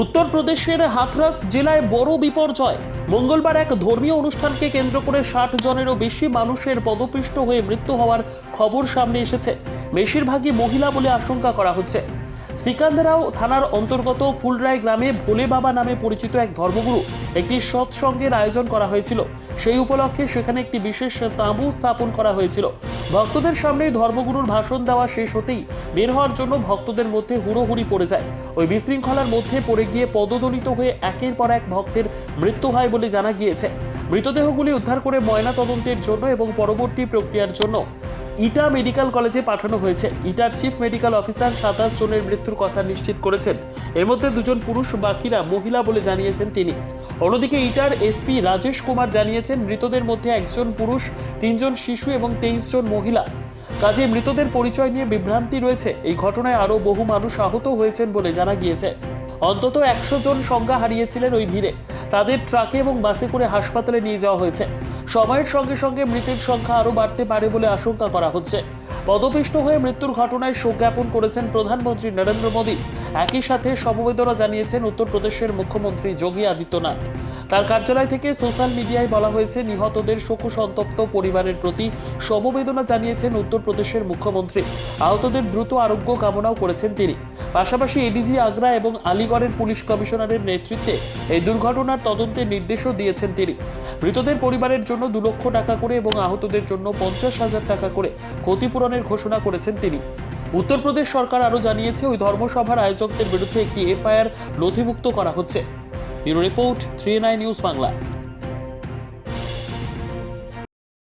উত্তরপ্রদেশের হাথরাস জেলায় বড় বিপর্যয়। মঙ্গলবার এক ধর্মীয় অনুষ্ঠানকে কেন্দ্র করে ষাট জনেরও বেশি মানুষের পদপিষ্ট হয়ে মৃত্যু হওয়ার খবর সামনে এসেছে। বেশিরভাগই মহিলা বলে আশঙ্কা করা হচ্ছে। সিকান্দারাও থানার অন্তর্গত ফুলরায় গ্রামে ভোলে বাবা নামে পরিচিত এক ধর্মগুরু একটি সৎসঙ্গের আয়োজন করা হয়েছিল। সেই উপলক্ষে সেখানে একটি বিশেষ তাঁবু স্থাপন করা হয়েছিল। ভক্তদের সামনে ধর্মগুরুর ভাষণ দেওয়া শেষ হতেই বের হওয়ার জন্য ভক্তদের মধ্যে হুড়োহুড়ি পড়ে যায়। ওই বিশৃঙ্খলার মধ্যে পড়ে গিয়ে পদদলিত হয়ে একের পর এক ভক্তের মৃত্যু হয় বলে জানা গিয়েছে। মৃতদেহগুলি উদ্ধার করে ময়না তদন্তের জন্য এবং পরবর্তী প্রক্রিয়ার জন্য ইটা মেডিকেল কলেজে পাঠানো হয়েছে। ইটার চিফ মেডিকেল অফিসার সাতাশ জনের মৃত্যুর কথা নিশ্চিত করেছেন। এর মধ্যে দুজন পুরুষ, বাকিরা মহিলা বলে জানিয়েছেন তিনি। অন্যদিকে ইটার এসপি রাজেশ কুমার জানিয়েছেন, মৃতদের মধ্যে একজন পুরুষ, তিনজন শিশু এবং তেইশ জন মহিলা। কাজে মৃতদের পরিচয় নিয়ে বিভ্রান্তি রয়েছে। এই ঘটনায় আরও বহু মানুষ আহত হয়েছেন বলে জানা গিয়েছে। অন্তত একশো জন সংজ্ঞা হারিয়েছিলেন ওই ভিড়ে। তাদের ট্রাকে এবং বাসে করে হাসপাতালে নিয়ে যাওয়া হয়েছে। সময়ের সঙ্গে সঙ্গে মৃতের সংখ্যা আরও বাড়তে পারে বলে আশঙ্কা করা হচ্ছে। পদপিষ্ট হয়ে মৃত্যুর ঘটনায় শোক জ্ঞাপন করেছেন প্রধানমন্ত্রী নরেন্দ্র মোদী। একই সাথে সমবেদনা জানিয়েছেন উত্তরপ্রদেশের মুখ্যমন্ত্রী যোগী আদিত্যনাথ। তার কার্যালয় থেকে সোশ্যাল মিডিয়ায় বলা হয়েছে, নিহতদের শোকসন্তপ্ত পরিবারের প্রতি সমবেদনা জানিয়েছেন উত্তরপ্রদেশের মুখ্যমন্ত্রী। আহতদের দ্রুত আরোগ্য কামনাও করেছেন তিনি। পাশাপাশি এডিজি আগ্রা এবং আলিগড়ের পুলিশ কমিশনারের নেতৃত্বে এই দুর্ঘটনার তদন্তের নির্দেশও দিয়েছেন তিনি। মৃতদের পরিবারের জন্য দু লক্ষ টাকা করে এবং আহতদের জন্য পঞ্চাশ হাজার টাকা করে ক্ষতিপূরণের ঘোষণা করেছেন তিনি। উত্তরপ্রদেশ সরকার আরও জানিয়েছে, ওই ধর্মসভার আয়োজকদের বিরুদ্ধে একটি এফআইআর নথিভুক্ত করা হচ্ছে। Bureau report three news Bangla.